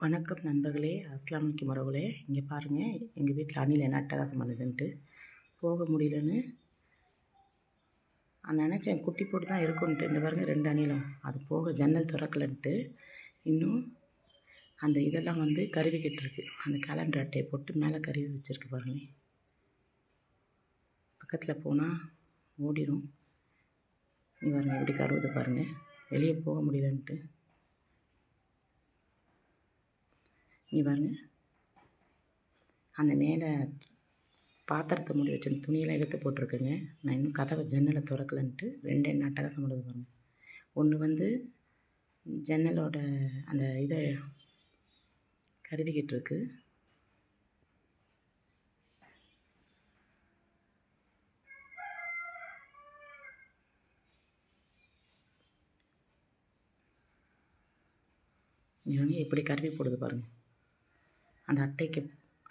வணக்கம் நண்பர்களே அஸ்லாம் வலைக்கும் உறவுகளே. இங்கே பாருங்கள் எங்கள் வீட்டில் அணில் என்ன அட்டகாசம் பண்ணுதுன்ட்டு. போக முடியலன்னு நான் நினச்சேன் குட்டி போட்டு தான் இருக்குன்ட்டு. இந்த பாருங்கள் ரெண்டு அணிலும். அது போக ஜன்னல் திறக்கலன்ட்டு. இன்னும் அந்த இதெல்லாம் வந்து கருவிக்கிட்டு இருக்கு அந்த கேலண்டர் அட்டையை போட்டு மேலே கருவி வச்சுருக்கு பாருங்கள். பக்கத்தில் போனால் ஓடிடும் இங்கே பாருங்கள் எப்படி கருவுது பாருங்கள் வெளியே போக முடியலன்ட்டு. இங்கே பாருங்க. அந்த மேலே பாத்திரத்தை மூடி வச்சிருந்த துணியெல்லாம் எடுத்து போட்டிருக்கேங்க. நான் இன்னும் கதவை ஜன்னலை திறக்கலன்ட்டு ரெண்டு என்ன அட்டகாசம் பண்ணுது பாருங்கள் ஒன்று வந்து ஜன்னலோட அந்த இதை கருவிக்கிட்டு இருக்கு எப்படி கருவி போடுது பாருங்கள் அந்த அட்டைக்கு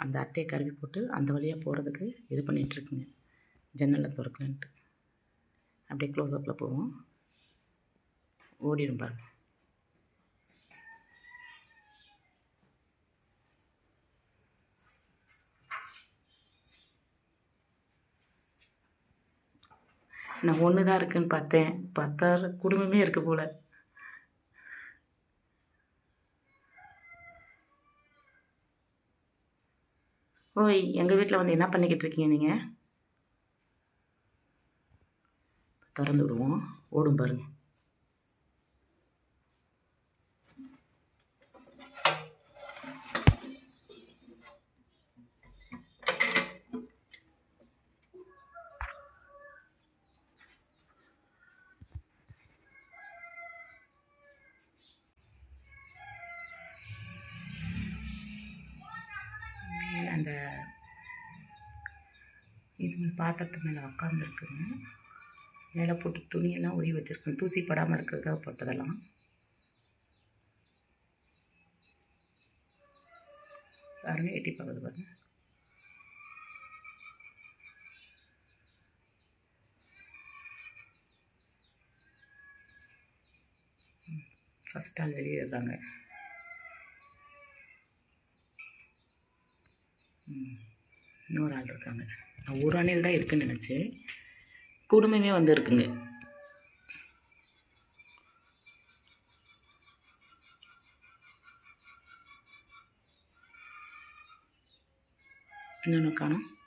அந்த அட்டையை கருவி போட்டு அந்த வழியாக போகிறதுக்கு இது பண்ணிகிட்ருக்குங்க ஜன்னலில் திறக்கலன்ட்டு. அப்படியே க்ளோஸ்அப்பில் போவோம். ஓடிடும் பாருங்கள் நான் ஒன்று தான் இருக்குன்னு பார்த்தேன். பத்தாறு குடும்பமே இருக்குது போல். ஓய் எங்கள் வீட்டில் வந்து என்ன பண்ணிக்கிட்டு இருக்கீங்க நீங்கள் திறந்து விடுவோம். ஓடும் பாருங்கள் அந்த இது பாத்திரத்து மேலே உக்காந்துருக்குங்க. மேலே போட்டு துணியெல்லாம் உரி வச்சுருக்கேன். தூசி படாமல் இருக்கிறதுக்காக போட்டதெல்லாம். பாருங்க எட்டி பார்க்குது பாருங்க. ஃபஸ்ட் ஆள் வெளியேறாங்க இன்னொரு ஆள் இருக்காங்க. நான் ஒரு அணில் தான் இருக்குன்னு நினச்சேன். குடும்பமே வந்து இருக்குங்க. இன்னொன்று காணும்.